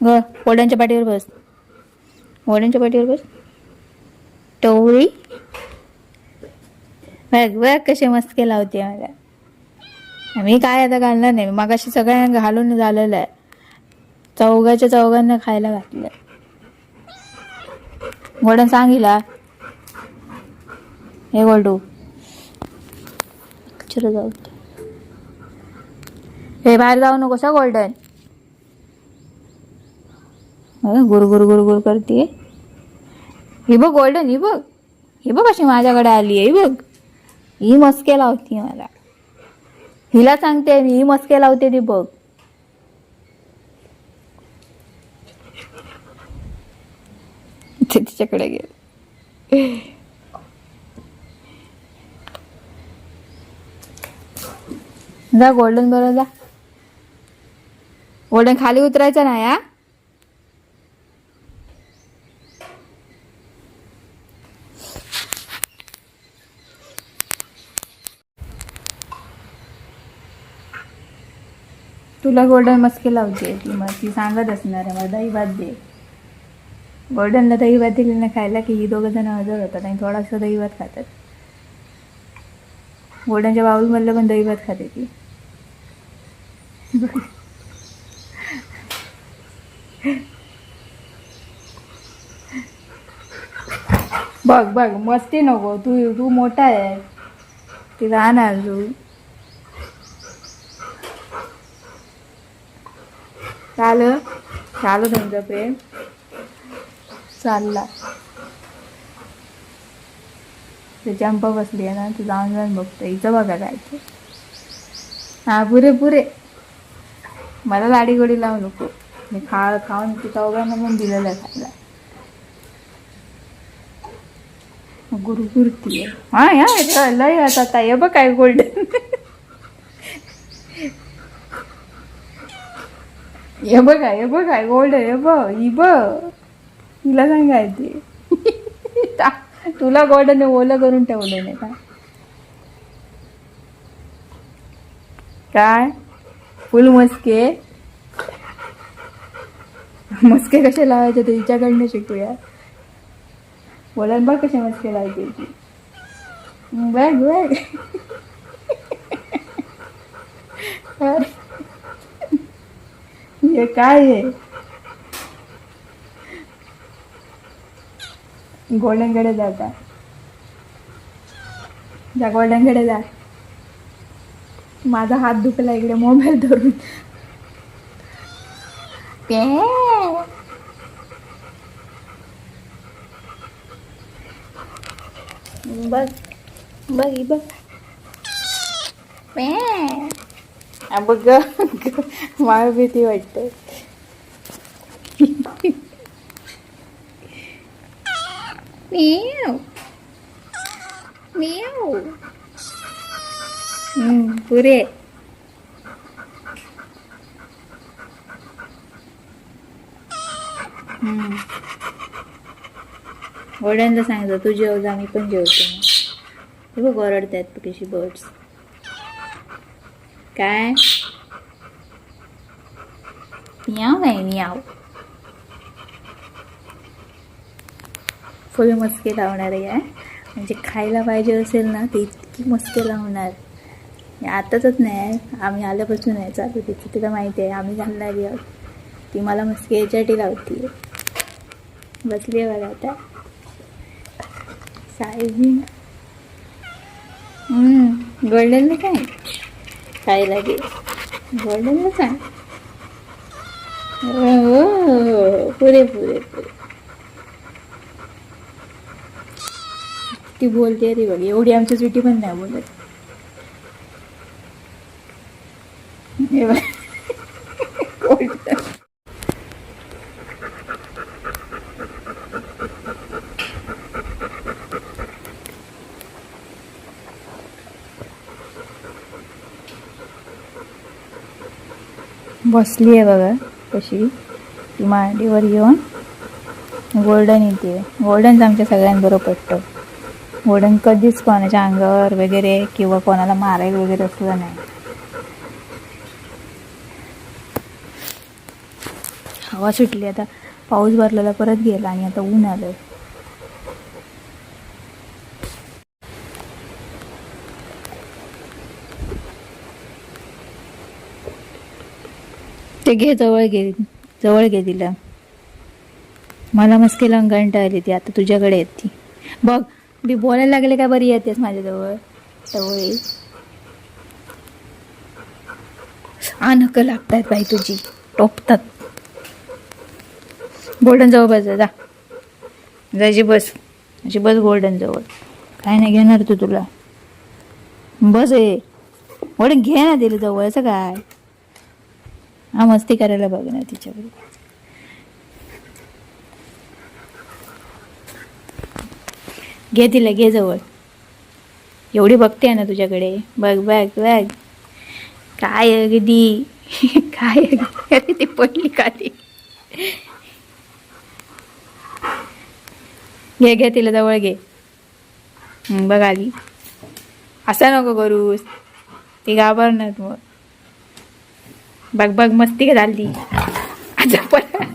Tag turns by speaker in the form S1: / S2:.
S1: ग ओढ्यांच्या पाठीवर बस. ओढ्यांच्या पाठीवर बस. टवळी. बघ बघ कसे मस्त केला होते मला. मी काय आता घालणार नाही. मग अशी सगळ्यांना घालून झालेलं आहे. चौघाच्या चौघांना खायला घातलं. गोडन सांगिला हे गोल्डू चलो जाऊ. हे बाहेर जाऊ नको सा गोल्डन गुर गुर गुर गुर करते ही बघ गोल्डन ही बघ. ही बघ अशी माझ्याकडे आली आहे बघ. ही मस्के लावते मला. हिला सांगते मी ही मस्के लावते ती बघ. तिच्याकडे गेल जा गोल्डन बरोबर जा. गोल्डन खाली उतरायचं नाही हा? तुला गोल्डन मस्के लावते ती मग ती सांगत असणार आहे मला दही भात दे. गोल्डनला दही भात दिली ना खायला की ही दोघं जण हजर होतात आणि थोडासा दही भात खातात. गोल्डनच्या बाऊलमधलं पण दही भात खाते ती. बघ बघ मस्ती नको तू तू मोठा आहे. ती राहणार तू. चाल झालं तुमचं प्रेम. चालला. ते जंप बसली आहे ना तू जाऊन जाऊन बघतो. हिचं बघा काय ते. हा पुरे पुरे. मला लाडी गोडी लावू नको. मी खा खाऊन तिथं चौघांना पण दिलेलं आहे खायला. गुरुगुरती आहे हा या लय आता ताई हे बघ काय गोल्डन हे बघ हे बघ काय गोल्ड हे बघ ही बघ. तिला सांगायचे. तुला गोल्डने ओलं करून ठेवलं नाही का? काय? फुल मस्के. मस्के कसे लावायचे ते तिच्याकडनं शिकूया. बोलायला बघ कसे मस्के लावायचे बघ बघ. अरे. हे काय आहे गोल्डनकडे जाता जा गोल्डनकडे जा माझा हात दुखला इकडे मोबाईल धरून. ते बघ बघ बघ. प्या. बघ ग. मला भीती वाटते. हम्म, पुरे. हम्म. गोड्यांना सांगतो तू जेवजा मी पण जेवतो. हे बघ ओरडतायत कशी बर्ड्स काय मियाव आहे मियाव फुल मस्के लावणार आहे म्हणजे खायला पाहिजे असेल ना ते इतकी मस्के लावणार आताच नाही आम्ही आल्यापासून आहे चालू तिथे तिला माहिती आहे आम्ही घालणारी आहोत ती मला मस्के याच्यासाठी लावती बसली आहे बघा आता सायझिंग गोल्डन काय ছাই লাগে গোল্ডেন দোকান ও পুরে পুরে পুরে ती बोलते ती बघ एवढी आमची चुटी पण नाही बसली आहे बघा कशी. ती मांडीवर येऊन गोल्डन येते. गोल्डनच आमच्या सगळ्यांबरोबर पडतो. गोल्डन कधीच कोणाच्या अंगावर वगैरे किंवा कोणाला मारायला वगैरे असलं नाही. हवा सुटली आता पाऊस भरलेला परत गेला आणि आता ऊन आलं ते घे जवळ घे जवळ घे तिला. मला मस्ती लंगंट आली ती आता तुझ्याकडे येत. ती बघ मी बोलायला लागले का बरी येतेस माझ्याजवळ? जवळ ये. लागतात बाई तुझी टोपतात. गोल्डन जवळ बस जा. जायची बस. अशी बस गोल्डन जवळ काय नाही घेणार तू तुला. बस आहे गोल्डन घे ना दिलं जवळचं काय. हा मस्ती करायला बघ ना तिच्याकडे घे तिला घे जवळ. एवढी बघते ना तुझ्याकडे. बघ बघ बघ. काय अगदी काय अगदी अरे ती पडली ती घे घे तिला जवळ घे. बघ आली असा नको करूस. ती घाबरणार मग. बघ बघ मस्ती झाली आता पण